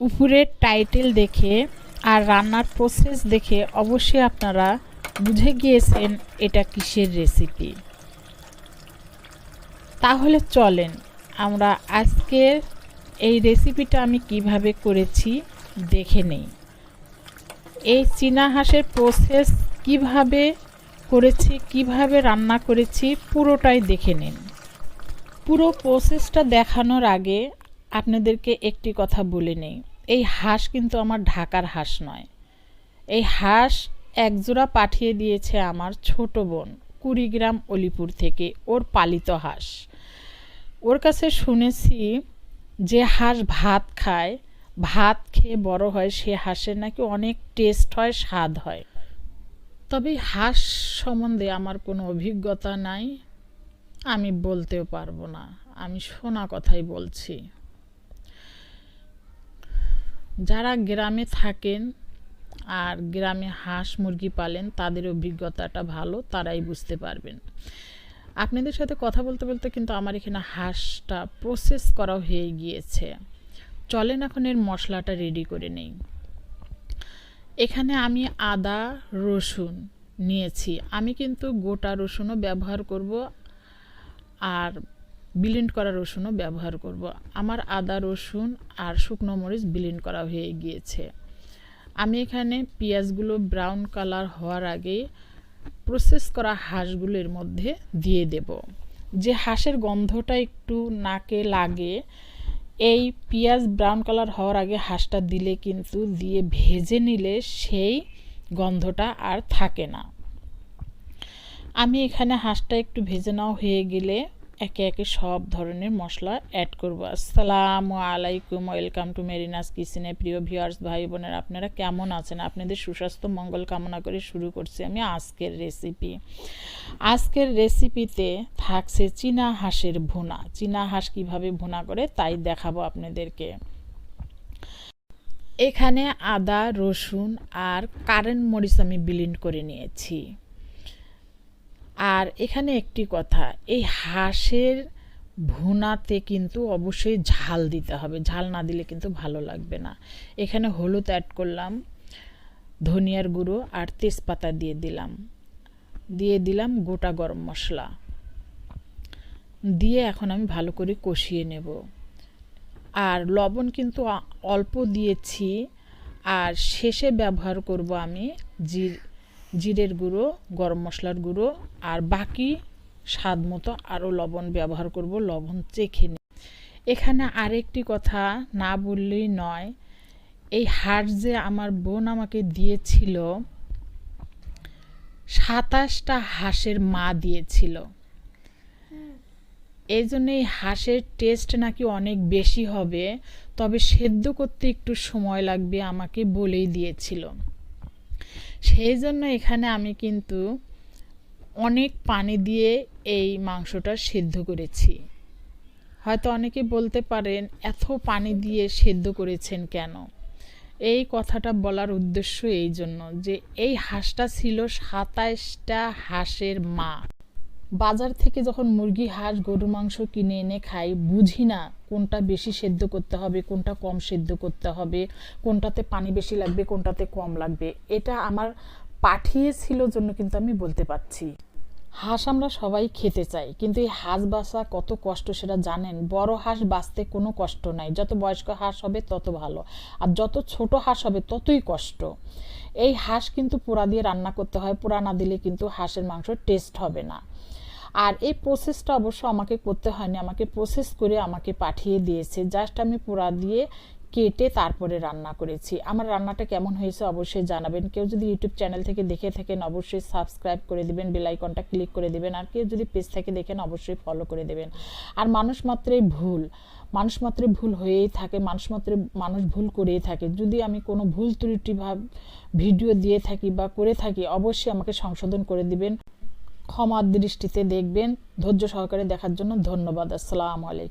উপরের টাইটেল দেখে আর রান্নার প্রসেস দেখে অবশ্যই আপনারা বুঝে গিয়েছেন এটা কিসের রেসিপি তাহলে চলেন, আমরা আজকের এই রেসিপিটা আমি কীভাবে করেছি দেখে নেই। এই চীনা হাঁসের প্রসেস কীভাবে করেছি, কীভাবে রান্না করেছি পুরোটাই দেখে নিন। পুরো প্রসেসটা দেখানোর আগে আপনাদেরকে একটি কথা বলে নেই। এই হাঁস কিন্তু আমার ঢাকার হাঁস নয়। এই হাঁস একজোড়া পাঠিয়ে দিয়েছে আমার ছোট বোন কুড়িগ্রাম অলিপুর থেকে, ওর পালিত হাঁস। ওর কাছে শুনেছি যে হাঁস ভাত খায়, ভাত খেয়ে বড় হয়, সে হাঁসের নাকি অনেক টেস্ট হয়, স্বাদ হয়। তবে হাঁস সম্বন্ধে আমার কোনো অভিজ্ঞতা নাই, আমি বলতেও পারব না, আমি শোনা কথাই বলছি। যারা গ্রামে থাকেন আর গ্রামে হাঁস মুরগি পালেন, তাদের অভিজ্ঞতাটা ভালো, তারাই বুঝতে পারবেন। আপনাদের সাথে কথা বলতে বলতে কিন্তু আমার এখানে হাঁসটা প্রসেস করা হয়ে গিয়েছে। চলেন এখন এর মশলাটা রেডি করে নেই। এখানে আমি আদা, রসুন নিয়েছি। আমি কিন্তু গোটা রসুনও ব্যবহার করব আর ব্লিন্ড করা রসুনও ব্যবহার করব। আমার আদা, রসুন আর শুকনো মরিচ ব্লিন্ড করা হয়ে গিয়েছে। আমি এখানে পেঁয়াজগুলো ব্রাউন কালার হওয়ার আগে প্রসেস করা হাঁসগুলোর মধ্যে দিয়ে দেব। যে হাঁসের গন্ধটা একটু নাকে লাগে, এই পেঁয়াজ ব্রাউন কালার হওয়ার আগে হাঁসটা দিলে কিন্তু দিয়ে ভেজে নিলে সেই গন্ধটা আর থাকে না। আমি এখানে হাঁসটা একটু ভেজে নেওয়া হয়ে গেলে একে একে সব ধরনের মশলা অ্যাড করব। আসসালামু আলাইকুম ওয়েলকাম টু মেরিনাস কিচেনে প্রিয় ভিউয়ার্স ভাই বোনেরা, আপনারা কেমন আছেন? আপনাদের সুস্বাস্থ্য মঙ্গল কামনা করে শুরু করছি আমি আজকের রেসিপি আজকের রেসিপিতে থাকছে চীনা হাঁসের ভুনা। চীনা হাঁস কীভাবে ভুনা করে তাই দেখাবো আপনাদেরকে। এখানে আদা, রসুন আর কারেন্ট মরিচ আমি বিলিন্ড করে নিয়েছি। আর এখানে একটি কথা, এই হাঁসের ভুনাতে কিন্তু অবশ্যই ঝাল দিতে হবে। ঝাল না দিলে কিন্তু ভালো লাগবে না। এখানে হলুদ অ্যাড করলাম, ধনিয়ার গুঁড়ো আর তেজপাতা দিয়ে দিলাম। দিয়ে দিলাম গোটা গরম মশলা। দিয়ে এখন আমি ভালো করে কষিয়ে নেব। আর লবণ কিন্তু অল্প দিয়েছি। আর শেষে ব্যবহার করব আমি জির জিরের গুঁড়ো, গরম মশলার গুঁড়ো আর বাকি স্বাদ মতো আরও লবণ ব্যবহার করব, লবণ চেখে নিই এখানে আরেকটি কথা না বললেই নয়, এই হাট যে আমার বোন আমাকে দিয়েছিল, সাতাশটা হাঁসের মা দিয়েছিল। এই জন্য এই হাঁসের টেস্ট নাকি অনেক বেশি হবে, তবে সেদ্ধ করতে একটু সময় লাগবে, আমাকে বলেই দিয়েছিল। সেই জন্য এখানে আমি কিন্তু অনেক পানি দিয়ে এই মাংসটা সেদ্ধ করেছি। হয়তো অনেকে বলতে পারেন, এত পানি দিয়ে সেদ্ধ করেছেন কেন? এই কথাটা বলার উদ্দেশ্য এই জন্য যে, এই হাঁসটা ছিল সাতাইশটা হাঁসের মা। বাজার থেকে যখন মুরগি, হাঁস, গরুর মাংস কিনে এনে খাই, বুঝি না কোনটা বেশি সেদ্ধ করতে হবে, কোনটা কম সেদ্ধ করতে হবে, কোনটাতে পানি বেশি লাগবে, কোনটাতে কম লাগবে। এটা আমার পাঠিয়েছিল জন্য কিন্তু আমি বলতে পারছি। হাঁস আমরা সবাই খেতে চাই, কিন্তু এই হাঁস বাসা কত কষ্ট সেটা জানেন? বড় হাঁস বাঁচতে কোনো কষ্ট নাই। যত বয়স্ক হাঁস হবে তত ভালো, আর যত ছোট হাঁস হবে ততই কষ্ট। এই হাঁস কিন্তু পোড়া দিয়ে রান্না করতে হয়, পোড়া না দিলে কিন্তু হাঁসের মাংস টেস্ট হবে না। আর এই প্রসেসটা অবশ্য আমাকে করতে হয়নি। আমাকে প্রসেস করে আমাকে পাঠিয়ে দিয়েছে। জাস্ট আমি পোড়া দিয়ে কেটে তারপরে রান্না করেছি। আমার রান্নাটা কেমন হয়েছে অবশ্যই জানাবেন। কেউ যদি ইউটিউব চ্যানেল থেকে দেখে থাকেন, অবশ্যই সাবস্ক্রাইব করে দেবেন বেলাইকনটা ক্লিক করে দেবেন। আর কেউ যদি পেজ থেকে দেখেন, অবশ্যই ফলো করে দেবেন। আর মানুষ মাত্রই ভুল। মানুষ মাত্রে ভুল হয়েই থাকে। মানুষ মাত্রে, মানুষ ভুল করেই থাকে। যদি আমি কোনো ভুল ত্রুটি ভাব, ভিডিও দিয়ে থাকি বা করে থাকি, অবশ্যই আমাকে সংশোধন করে দিবেন। ক্ষমার দৃষ্টিতে দেখবেন। ধৈর্য সহকারে দেখার জন্য ধন্যবাদ। আসসালামু আলাইকুম।